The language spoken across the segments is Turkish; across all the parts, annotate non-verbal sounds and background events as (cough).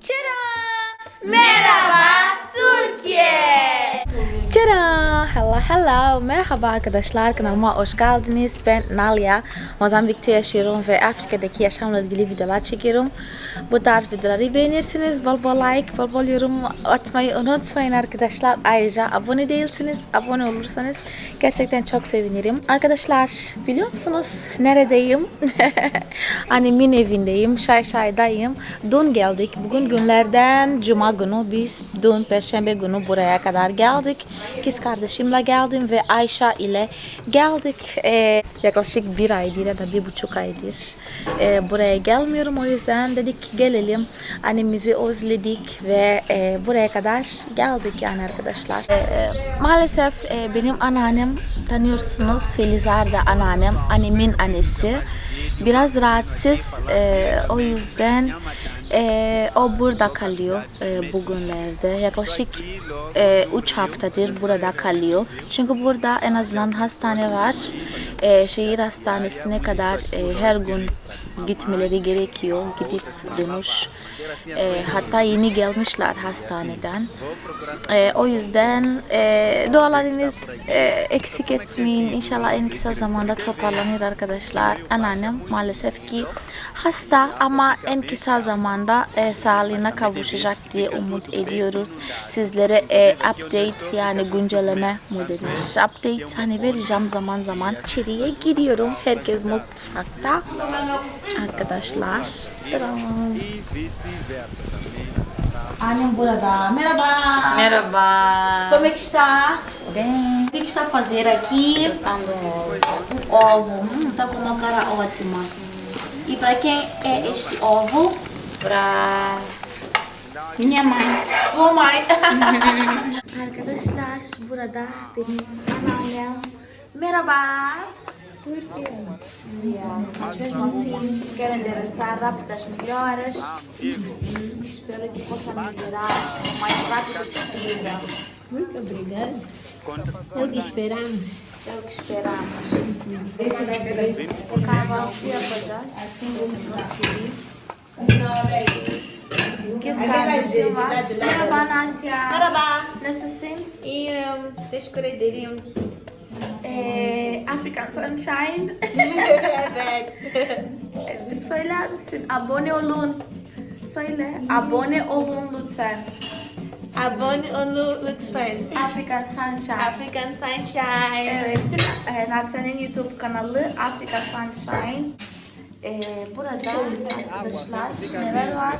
Çera! Merhaba Hello! Merhaba arkadaşlar kanalıma hoş geldiniz. Ben Nalia. Mozambik'te yaşıyorum ve Afrika'daki yaşamla ilgili videolar çekiyorum. Bu tarz videoları beğenirsiniz. Bol bol like, bol bol yorum atmayı unutmayın arkadaşlar. Ayrıca abone değilsiniz. Abone olursanız gerçekten çok sevinirim. Arkadaşlar biliyor musunuz neredeyim? (laughs) Annemin evindeyim. Şay şaydayım. Dün geldik. Bugün günlerden cuma günü biz dün perşembe günü buraya kadar geldik. Kız kardeşimle geldim ve Ayşe ile geldik. Ee, yaklaşık bir aydır ya da bir buçuk aydır ee, buraya gelmiyorum. O yüzden dedik gelelim. Annemizi özledik ve e, buraya kadar geldik yani arkadaşlar. Ee, maalesef e, benim anneannem tanıyorsunuz Filizar da anneannem. Annemin annesi. Biraz rahatsız. e, o yüzden e, o burada kalıyor e, bugünlerde. Yaklaşık 3 haftadır burada kalıyor. Çünkü burada en azından hastane var. E, şehir hastanesine kadar e, her gün gitmeleri gerekiyor. Gidip dönüş. E, hatta yeni gelmişler hastaneden. E, o yüzden e, dualarınız e, eksik etmeyin. İnşallah en kısa zamanda toparlanır arkadaşlar. Anneannem maalesef ki hasta ama en kısa zamanda e, sağlığına kavuşacak diye umut ediyoruz. Sizlere e, update yani güncelleme mi denir? Update hani vereceğim zaman zaman. İçeriye giriyorum. Herkes mutfakta. Arkadaşlar. Tadam. Annem burada. Merhaba. Merhaba. Como é que está? Bem. O que, que está a fazer aqui? Dando ovo. Um ovo. Hum, tá com uma cara ótima. E para quem é este ovo? Pra minha mãe. Sua mãe. Arkadaşlar burada benim anneannem. Merhaba. Mas mesmo assim, quero endereçar rápido as melhoras. Espero que possa melhorar o mais rápido possível. Muito obrigada. É o que esperamos. É o que esperamos. Acaba se apoiar, assim vamos conseguir. Kes kardeşim var. Merhaba Nasya. Merhaba. Nasılsın? İyiyim. Teşekkür ederim. Ee, African Sunshine. (laughs) evet. Söyler misin? Abone olun. Söyle. Abone olun lütfen. Abone olun lütfen. African Sunshine. African Sunshine. Evet. Ee, Narsen'in YouTube kanalı Africa Sunshine. Ee, burada arkadaşlar neler var?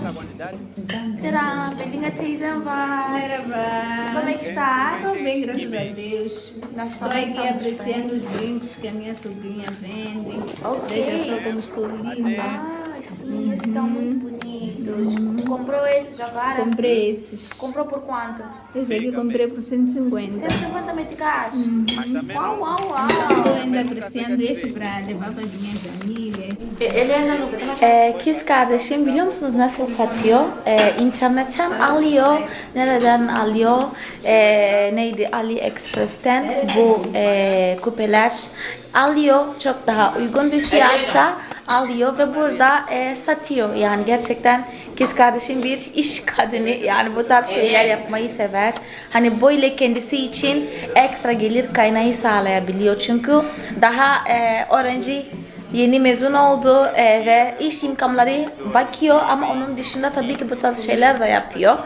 Tadam, Belinha teyzem var. Merhaba. Como é que está? Estou bem, graças a Deus. Nós Estou aqui apreciando os brincos que a minha sobrinha vende. Ok. Veja só como estou linda. Ai, sim, esses são muito bonitos. Comprou esses agora? Comprei esses. Comprou por quanto? Esse aqui comprei por 150. 150 meticais? Uau, uau, Estou uau. ainda apreciando esse para levar para as minhas amigas. Ee, Kız kardeşim biliyor musunuz nasıl satıyor? Ee, internetten alıyor. Nereden alıyor? Ee, neydi? AliExpress'ten bu e, küpeler alıyor. Çok daha uygun bir fiyatta alıyor ve burada e, satıyor. Yani gerçekten kız kardeşim bir iş kadını. Yani bu tarz şeyler yapmayı sever. Hani böyle kendisi için ekstra gelir kaynağı sağlayabiliyor. Çünkü daha e, öğrenci Yeni mezun oldu e, ve iş imkanları bakıyor ama onun dışında tabii ki bu tarz şeyler de yapıyor.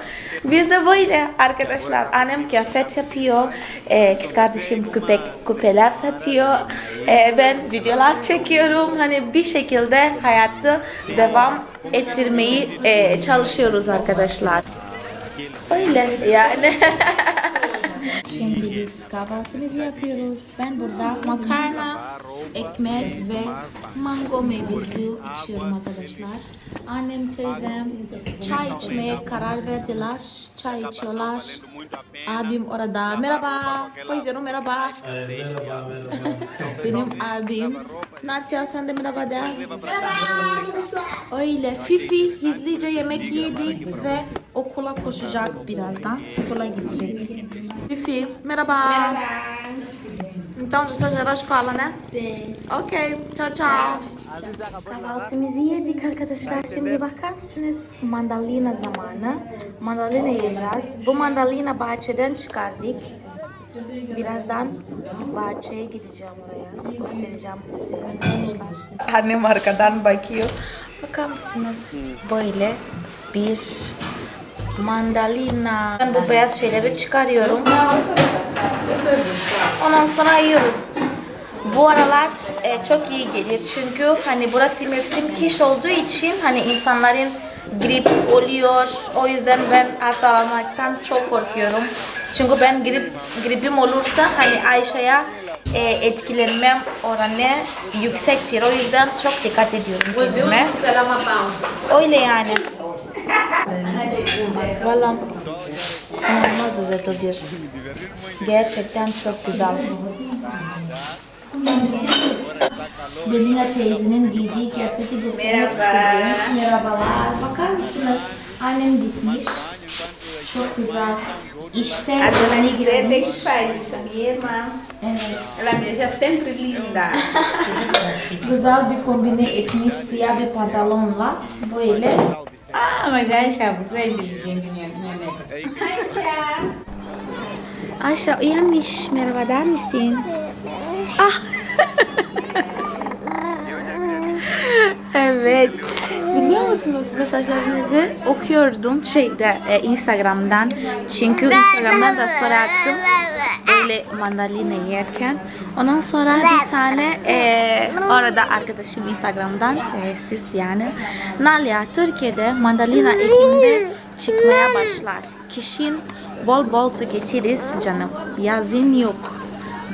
Biz de böyle arkadaşlar. Annem kıyafet yapıyor. E, kız kardeşim küpe, küpeler satıyor. E, ben videolar çekiyorum. Hani bir şekilde hayatı devam ettirmeyi e, çalışıyoruz arkadaşlar. Öyle yani. (laughs) Şimdi biz kahvaltımızı yapıyoruz. Ben burada makarna, ekmek ve mango meyve suyu içiyorum arkadaşlar. Annem, teyzem çay içmeye karar verdiler. Çay içiyorlar. Abim orada. Merhaba. Poyzero merhaba. Merhaba merhaba. Benim abim. Natsya sen de merhaba de. Öyle. Fifi hızlıca yemek yedi ve okula koşacak birazdan. Okula gidecek. Fifi merhaba. Então já estás a escola, né? Sim. Ok, ciao ciao. Kahvaltımızı yedik arkadaşlar. Şimdi bakar mısınız? Mandalina zamanı. Mandalina yiyeceğiz. Bu mandalina bahçeden çıkardık. Birazdan bahçeye gideceğim oraya. Göstereceğim size arkadaşlar. Annem arkadan bakıyor. Bakar mısınız? Böyle bir mandalina. Ben bu beyaz şeyleri çıkarıyorum. Ondan sonra yiyoruz. Bu aralar e, çok iyi gelir çünkü hani burası mevsim kış olduğu için hani insanların grip oluyor. O yüzden ben hastalanmaktan çok korkuyorum. Çünkü ben grip gripim olursa hani Ayşe'ye e, etkilenmem oranı yüksektir. O yüzden çok dikkat ediyorum kendime. Öyle yani. Valla inanılmaz lezzetlidir. Gerçekten çok güzel. Belinda teyzenin giydiği kıyafeti göstermek istedim. Merhabalar. Bakar mısınız? Annem dikmiş. Çok güzel. Esther. A dona Nizeta é que minha irmã. É. Ela me sempre linda. (laughs) Gozal de combinar e que se abre pantalão lá, vou ele. Ah, mas já achava, você é inteligente, minha neta. Acha, e a Mish, minha lavada, a é, é. Ah! (laughs) Biliyor musunuz mesajlarınızı okuyordum şeyde e, Instagram'dan. Çünkü Instagram'dan da story attım. Böyle mandalina yerken. Ondan sonra bir tane e, orada arkadaşım Instagram'dan e, siz yani Nalia Türkiye'de mandalina ekimde çıkmaya başlar. Kişinin bol bol tüketiriz canım. Yazın yok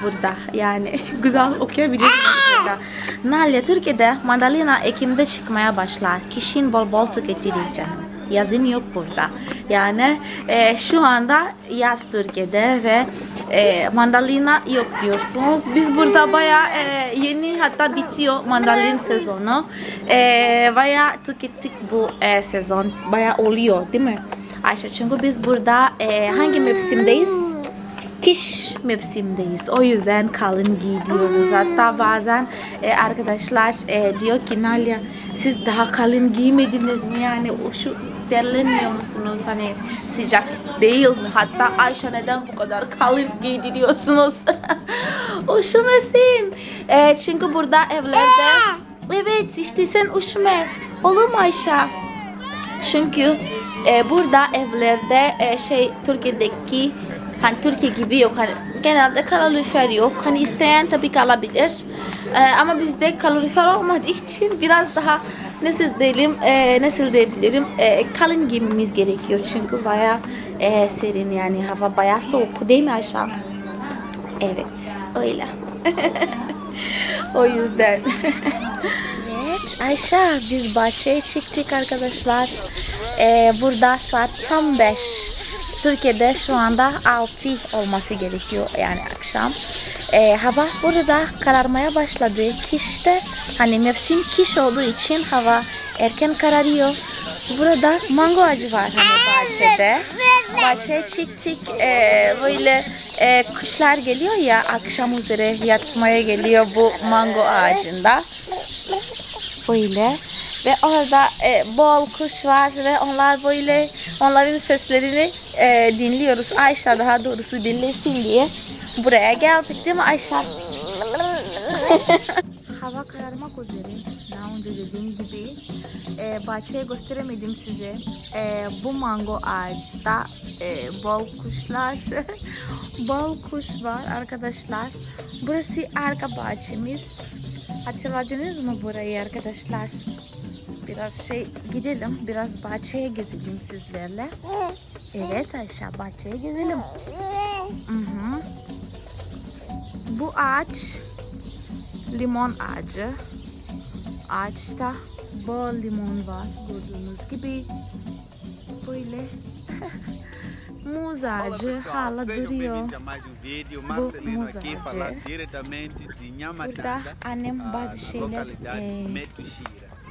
burada yani (laughs) güzel okuyabilirsiniz burada. Nalia Türkiye'de mandalina Ekim'de çıkmaya başlar. Kişinin bol bol tüketiriz canım. Yazın yok burada. Yani e, şu anda yaz Türkiye'de ve e, mandalina yok diyorsunuz. Biz burada baya e, yeni hatta bitiyor mandalin sezonu. E, baya tükettik bu e, sezon. Baya oluyor değil mi? Ayşe çünkü biz burada e, hangi mevsimdeyiz? Kış mevsimdeyiz. O yüzden kalın giyiyoruz. Hatta bazen e, arkadaşlar e, diyor ki Nalia siz daha kalın giymediniz mi? Yani o şu terlenmiyor musunuz? Hani sıcak değil mi? Hatta Ayşe neden bu kadar kalın giydiriyorsunuz? (laughs) Üşümesin. E, çünkü burada evlerde evet işte sen üşüme. Olur mu Ayşe? Çünkü e, burada evlerde e, şey Türkiye'deki hani Türkiye gibi yok hani genelde kalorifer yok. Hani isteyen tabii ki alabilir. E, ama bizde kalorifer olmadığı için biraz daha nasıl diyelim e, nasıl diyebilirim e, kalın giymemiz gerekiyor çünkü baya e, serin yani hava baya soğuk değil mi Ayşe? Evet öyle. (laughs) o yüzden. Evet Ayşe biz bahçeye çıktık arkadaşlar. Ee, burada saat tam 5. Türkiye'de şu anda 6 olması gerekiyor yani akşam. Ee, hava burada kararmaya başladı. Kışta hani mevsim kış olduğu için hava erken kararıyor. Burada mango ağacı var hani bahçede. Bahçeye çıktık ee, böyle e, kuşlar geliyor ya akşam üzere yatmaya geliyor bu mango ağacında böyle ve orada e, bol kuş var ve onlar böyle onların seslerini e, dinliyoruz. Ayşe daha doğrusu dinlesin diye buraya geldik değil mi Ayşe? (laughs) Hava kararmak üzere. Daha önce dediğim gibi e, bahçeyi gösteremedim size. E, bu mango ağaçta e, bol kuşlar, (laughs) bol kuş var arkadaşlar. Burası arka bahçemiz. Hatırladınız mı burayı arkadaşlar? Biraz şey gidelim, biraz bahçeye gezelim sizlerle. Evet Ayşe, bahçeye gezelim. Hı hı. Bu ağaç limon ağacı. Ağaçta bol limon var gördüğünüz gibi. Böyle (laughs) muz ağacı hala duruyor. Bu muz ağacı. Burada annem bazı şeyler e,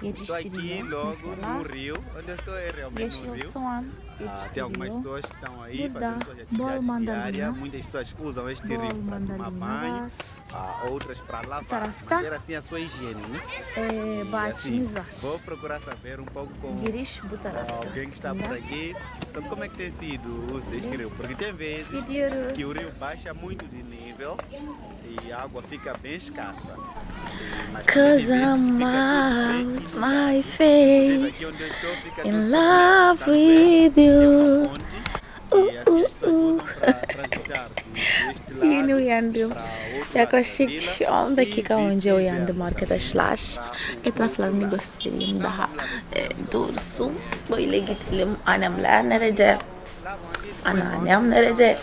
Estou aqui yetiştiriliyor. logo Mesela no rio. Onde eu estou é realmente no yeşil rio. soğan Ah, tem algumas pessoas que estão aí Burada fazendo suas atividades diárias. Muitas pessoas usam este Bol rio para tomar banho, ah, outras para lavar. tarafta Manter assim a sua higiene, né? Ee, E assim, bahçemiz var. vou procurar saber um pouco com Giriş bu tarafta alguém que está por aslında. aqui sobre como é que tem sido o uso deste rio. Porque tem vezes Gidiyoruz. que o rio baixa muito de nível e. E- Cause I'm out my face in love with you. fonte e deste lado Yeni uyandım. Yaklaşık da vila 10 dakika önce uyandım arkadaşlar. Etraflarını göstereyim daha e, doğrusu. Böyle gidelim. Annemler nerede? Anneannem nerede?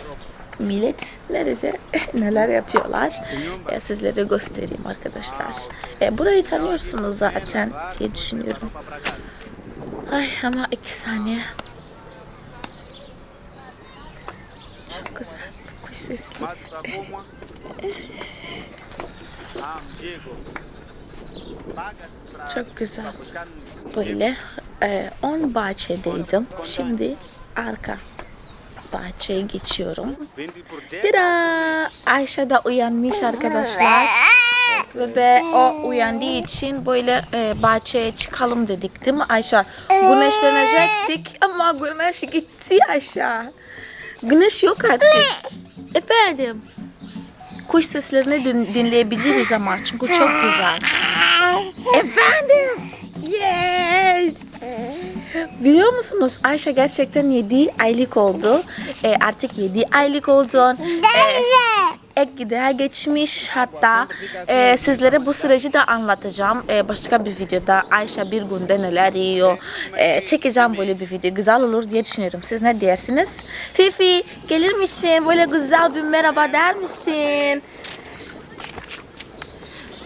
Millet nerede? (laughs) Neler yapıyorlar? E, sizlere göstereyim arkadaşlar. E, burayı tanıyorsunuz zaten diye düşünüyorum. Ay ama iki saniye. Çok güzel. Kuş sesleri. Çok güzel. Böyle e, 10 bahçedeydim. Şimdi arka bahçeye geçiyorum. vende por 10 Tada! Ayşe de uyanmış arkadaşlar. Ve be, o uyandığı için böyle e, bahçeye çıkalım dedik değil mi Ayşe? Güneşlenecektik ama güneş gitti Ayşe. Güneş yok artık. Efendim. Kuş seslerini din- dinleyebiliriz ama çünkü çok güzel. Efendim. Yes. Biliyor musunuz Ayşe gerçekten 7 aylık oldu. Ee, artık 7 aylık oldu. Ee, ek gıdaya geçmiş hatta e, sizlere bu süreci de anlatacağım. Ee, başka bir videoda Ayşe bir günde neler yiyor. Ee, çekeceğim böyle bir video. Güzel olur diye düşünüyorum. Siz ne dersiniz? Fifi gelir misin? Böyle güzel bir merhaba der misin?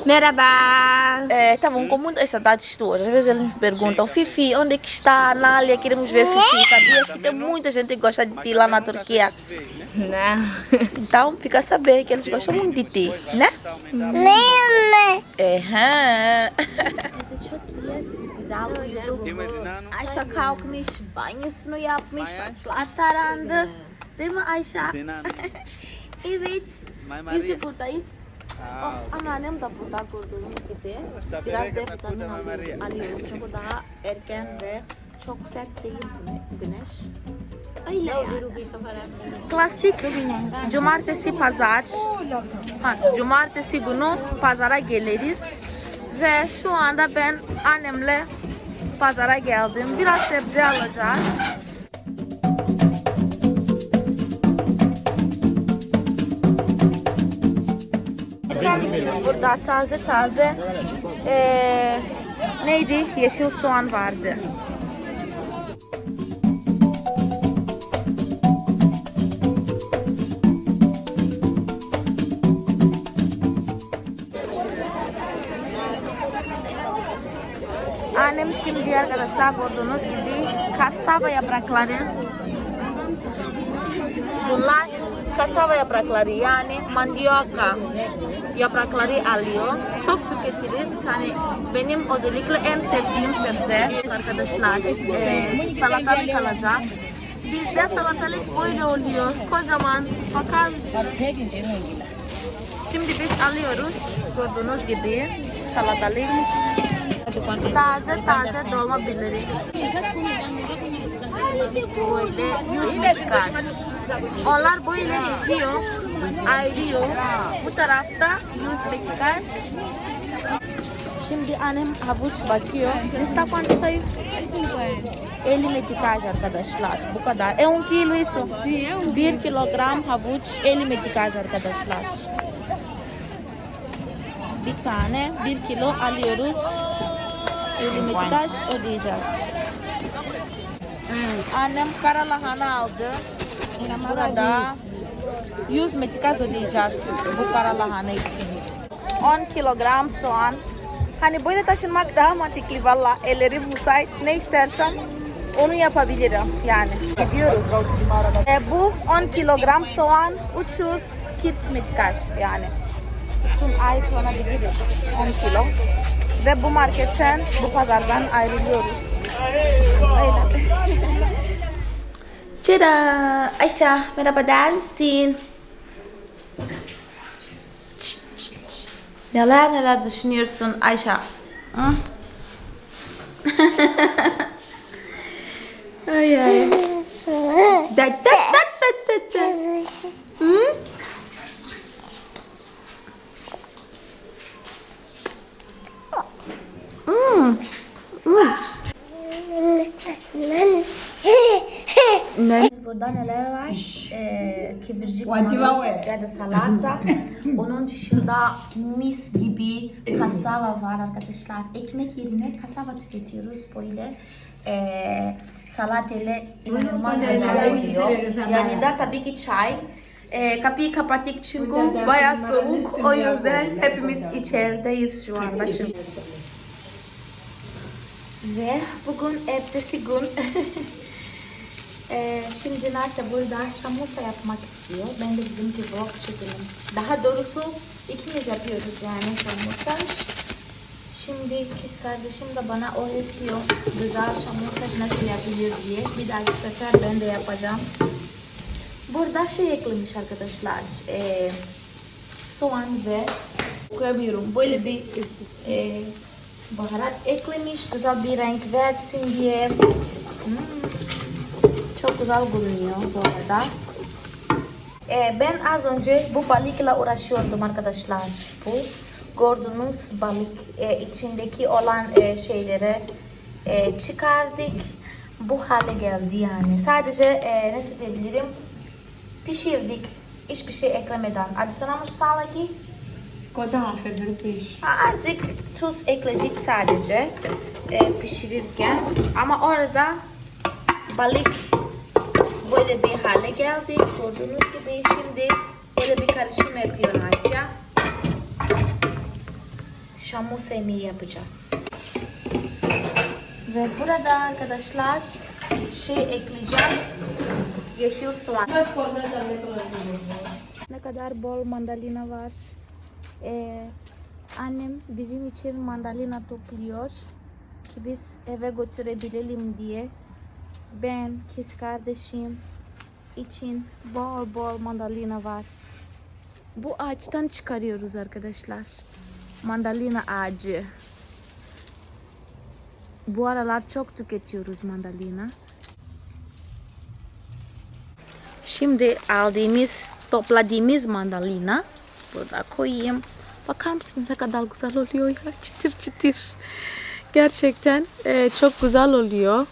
Merhaba. É, estavam com muitas saudades tuas. Às vezes eles me perguntam, Fifi, onde é que está a Nália? Queremos ver Fifi. Sabias que tem muita gente que gosta de ti lá na Turquia? Não. Então, fica a saber que eles gostam muito de ti, né? É. Neyse çok iyiyiz. Güzel. Imaginando Ayşe kalkmış, banyosunu yapmış, saçlar tarandı. Değil mi Ayşe? Cenando. Evet. Biz Maria. de buradayız. Oh, anneannem de burada gördüğünüz gibi. Biraz D vitamini alıyor- alıyoruz. Çünkü daha erken ve çok sert değil güne- güneş. Öyle yani. Klasik cumartesi pazar. Ha, cumartesi günü pazara geliriz. Ve şu anda ben annemle pazara geldim. Biraz sebze alacağız. Burada taze taze eee, neydi? Yeşil soğan vardı. Annem şimdi arkadaşlar gördüğünüz gibi kasava yaprakları Bunlar kasava yaprakları yani mandioka yaprakları alıyor. Çok tüketiriz. Hani benim özellikle en sevdiğim sebze arkadaşlar e, salatalık alacak. Bizde salatalık böyle oluyor. Kocaman. Bakar mısınız? Şimdi biz alıyoruz. Gördüğünüz gibi salatalık. Taze taze dolma bileri. Böyle 100 metrikaç. Onlar böyle diziyor, ayrıyor. Bu tarafta 100 metrikaç. Şimdi annem havuç bakıyor. Quanto isso aí? 50 metrikaç arkadaşlar. Bu kadar. É um kilo isso? Sim, é um 1 kilogram havuç 50 metrikaç arkadaşlar. Bir tane 1 kilo alıyoruz. 50 metrikaç ödeyeceğiz. Annem kara lahana aldı. Burada 100 metrikaç ödeyeceğiz bu kara lahana için. 10 kilogram soğan. Hani böyle taşınmak daha mantıklı valla. Ellerim müsait. Ne istersem onu yapabilirim yani. Gidiyoruz. E, bu 10 kilogram soğan 300 kit metrikaç yani. Bütün ay kullanabiliriz 10 kilo. Ve bu marketten, bu pazardan ayrılıyoruz. Öyle. (laughs) Cira, Ayşe merhaba der misin? Çıt, çıt, çıt. Neler neler düşünüyorsun Ayşe? Hı? (laughs) ay ay. Da da da da da da. Hı? Burada neler var? Ee, kıvırcık marul ya da salata. (laughs) Onun dışında mis gibi kasava var arkadaşlar. Ekmek yerine kasava tüketiyoruz böyle. Ee, salatayla inanılmaz güzel oluyor. Yani da tabii ki çay. Ee, kapıyı kapattık çünkü bayağı soğuk. O yüzden hepimiz içerideyiz şu anda çünkü. Ve bugün ertesi gün (laughs) Ee, şimdi Nasya burada şamusa yapmak istiyor. Ben de dedim ki vlog çekelim. Daha doğrusu ikimiz yapıyoruz yani şamusa. Şimdi kız kardeşim de bana öğretiyor güzel şamusa nasıl yapılıyor diye. Bir dahaki sefer ben de yapacağım. Burada şey eklemiş arkadaşlar. Ee, soğan ve koyamıyorum. Böyle bir e, baharat eklemiş. Güzel bir renk versin diye. Hmm. Çok güzel görünüyor bu arada. Ee, ben az önce bu balıkla uğraşıyordum arkadaşlar. Bu gördüğünüz balık e, içindeki olan e, şeyleri e, çıkardık. Bu hale geldi yani. Sadece e, nasıl diyebilirim? Pişirdik. Hiçbir şey eklemeden. Adicionamos sal aqui. Conta a ferver o peixe. Azıcık tuz ekledik sadece e, pişirirken. Ama orada balık böyle bir hale geldi. Gördüğünüz gibi şimdi böyle bir karışım yapıyor Asya. Şamu yemeği yapacağız. Ve burada arkadaşlar şey ekleyeceğiz. Yeşil soğan. Ne kadar bol mandalina var. Ee, annem bizim için mandalina topluyor ki biz eve götürebilelim diye. Ben, kız kardeşim için bol bol mandalina var. Bu ağaçtan çıkarıyoruz arkadaşlar. Mandalina ağacı. Bu aralar çok tüketiyoruz mandalina. Şimdi aldığımız, topladığımız mandalina burada koyayım. Bakar mısınız ne kadar güzel oluyor ya çıtır çıtır. Gerçekten e, çok güzel oluyor.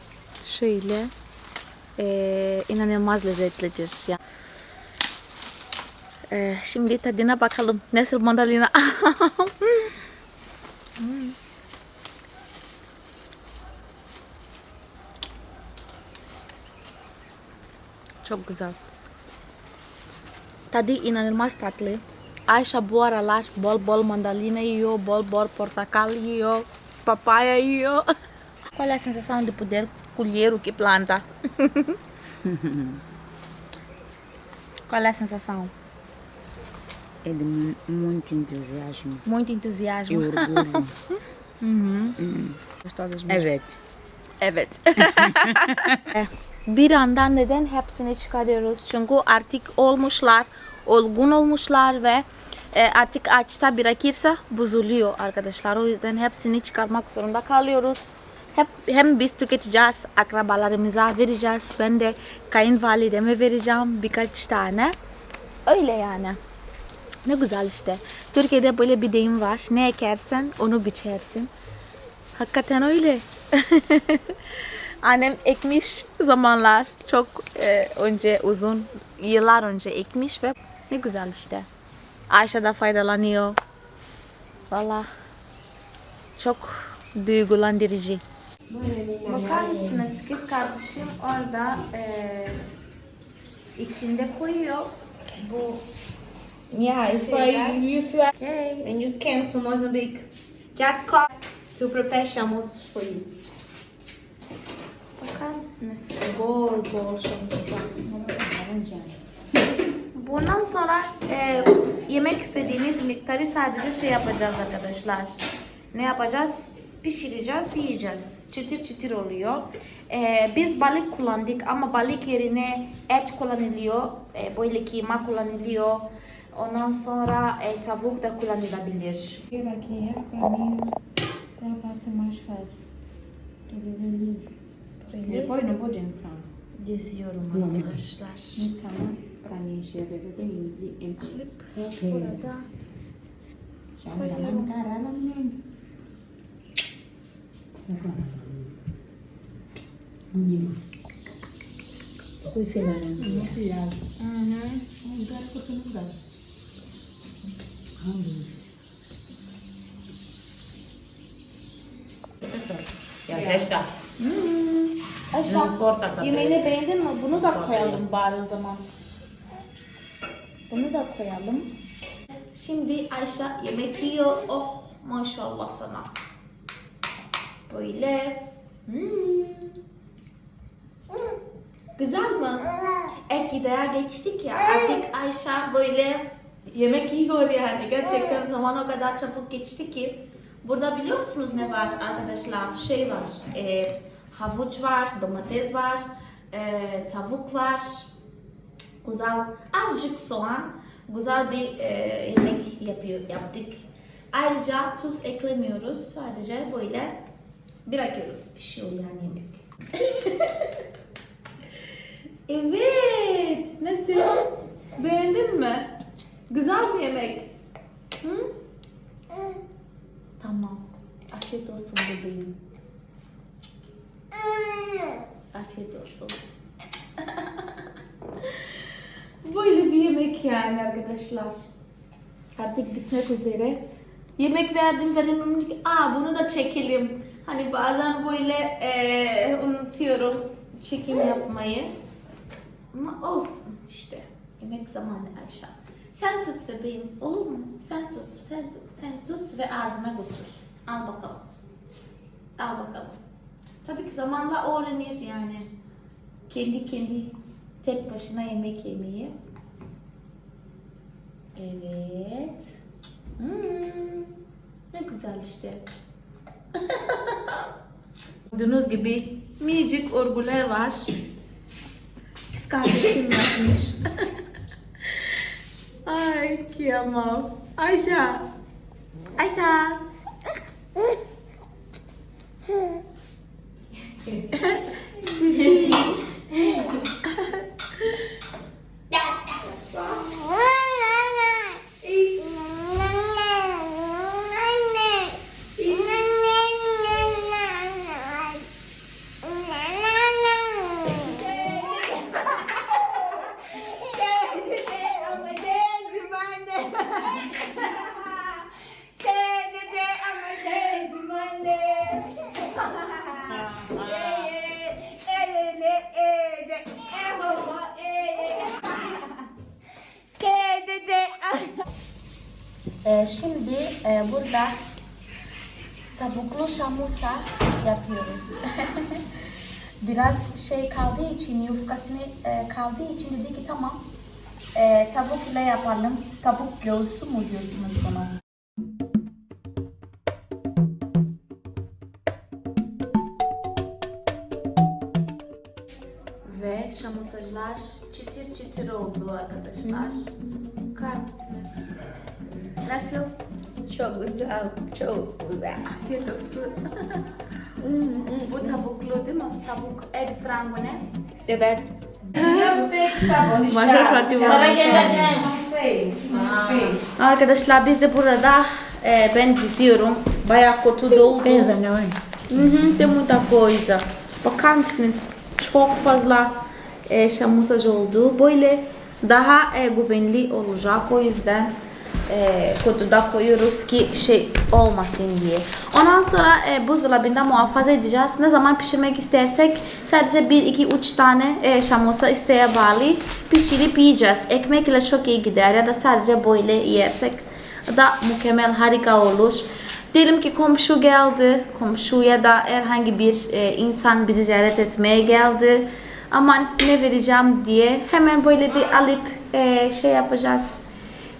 Şöyle e, inanılmaz lezzetlidir ya. E, şimdi tadına bakalım nasıl mandalina. (laughs) Çok güzel. Tadı inanılmaz tatlı. Ayşe bu aralar bol bol mandalina yiyor, bol bol portakal yiyor, papaya yiyor. Qual é a sensação de poder colher o que planta? (laughs) Qual é a sensação? É de mu- muito entusiasmo Muito e entusiasmo. orgulho. (laughs) Gostosas mesmo. evet. Evet. (laughs) bir andan neden hepsini çıkarıyoruz? Çünkü artık olmuşlar, olgun olmuşlar ve e, artık ağaçta bırakırsa bozuluyor arkadaşlar. O yüzden hepsini çıkarmak zorunda kalıyoruz. Hep, hem biz tüketeceğiz, akrabalarımıza vereceğiz. Ben de kayınvalideme vereceğim birkaç tane. Öyle yani. Ne güzel işte. Türkiye'de böyle bir deyim var. Ne ekersen onu biçersin. Hakikaten öyle. (laughs) Annem ekmiş zamanlar çok e, önce uzun yıllar önce ekmiş ve ne güzel işte. Ayşe de faydalanıyor. Valla çok duygulandırıcı. Bakar mısınız kız kardeşim orada e, içinde koyuyor bu Yeah, it's. Okay. When you came to Mozambique, just call to prepare shamus for you. Bakar mısınız? Bol bol shamus. Bundan sonra e, yemek istediğimiz miktarı sadece şey yapacağız arkadaşlar. ne yapacağız? Pişireceğiz, yiyeceğiz. Çıtır çıtır oluyor. Ee, biz balık kullandık ama balık yerine et kullanılıyor. Ee, böyle kıyma kullanılıyor. Ondan sonra e, tavuk da kullanılabilir. Diziyorum arkadaşlar. Ensar pra me dá uma caralho mesmo. Pois sei lá, não cuidado. Não dá porque não dá. Ya Reşka. Ayşe, Corta yemeğini beğendin mi? Bunu da koyalım bari o zaman. Bunu da koyalım. Şimdi Ayşe yemek yiyor. Oh maşallah sana. Böyle. Hmm. Güzel mi? Ek gidaya geçtik ya. Artık Ayşe böyle yemek yiyor yani. Gerçekten zaman o kadar çabuk geçti ki. Burada biliyor musunuz ne var arkadaşlar? Şey var. E, havuç var, domates var, e, tavuk var. Güzel, azıcık soğan. Güzel bir e, yemek yapıyor, yaptık. Ayrıca tuz eklemiyoruz. Sadece böyle bırakıyoruz. Pişiyor yani yemek. (laughs) evet. Nasıl? Beğendin mi? Güzel bir yemek. Hı? Tamam. Afiyet olsun bebeğim. Afiyet olsun. (laughs) Böyle bir yemek yani arkadaşlar. Artık bitmek üzere. Yemek verdim verdim aa bunu da çekelim. Hani bazen böyle eee, unutuyorum çekim yapmayı. Ama olsun işte. Yemek zamanı Ayşe. Sen tut bebeğim olur mu? Sen tut, sen tut, sen tut ve ağzına götür. Al bakalım. Al bakalım. Tabii ki zamanla öğrenir yani. Kendi kendi tek başına yemek yemeyi. Evet. Hmm, ne güzel işte. (laughs) Gördüğünüz gibi minicik örgüler var. Kız kardeşim yapmış. (laughs) Ay kıyamam. Ayşe. Ayşe. Ee, (laughs) tavuklu şamusa yapıyoruz. (laughs) Biraz şey kaldığı için, yufkasını e, kaldığı için dedi ki tamam e, tavuk ile yapalım. Tavuk göğsü mü diyorsunuz buna? Ve şamusacılar çıtır çıtır oldu arkadaşlar. Bakar mısınız? Nasıl? Çok güzel, çok güzel. Afiyet olsun. (laughs) Hmm, Bu tavuklu değil mi? Tavuk, et, frango ne? Evet. Arkadaşlar biz de burada e, ben diziyorum. Bayağı kötü doldu. Hı hı, tem muita coisa. Bakar mısınız? Çok fazla e, şamusaj oldu. Böyle daha e, güvenli olacak. O yüzden e, kutuda koyuyoruz ki şey olmasın diye. Ondan sonra e, buzdolabında muhafaza edeceğiz. Ne zaman pişirmek istersek sadece 1, 2, 3 tane e, şamusa isteğe bağlı pişirip yiyeceğiz. Ekmekle çok iyi gider ya da sadece böyle yersek da mükemmel harika olur. Diyelim ki komşu geldi, komşu ya da herhangi bir e, insan bizi ziyaret etmeye geldi. Aman ne vereceğim diye hemen böyle bir alıp e, şey yapacağız.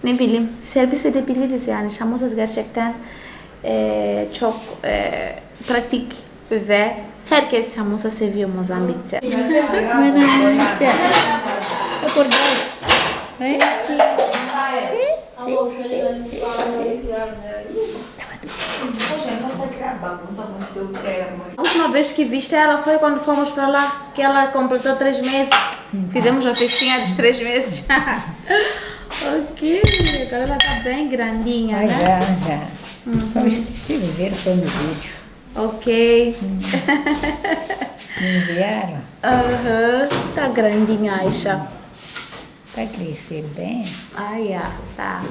Ne bileyim servis edebiliriz yani. Şamosuz gerçekten e, çok e, pratik ve herkes Chamusa seviyor Moçambique. Manansha. Acordou? É? A última vez que viste ela foi quando fomos para lá, que ela completou três meses. Fizemos a festinha dos três meses. Ok, agora ela tá bem grandinha, Ai, né? já, já. Só estive ver foi no vídeo. Ok. Me enviaram. Aham, tá grandinha, Aisha. Tá crescendo bem. Ah, yeah, tá.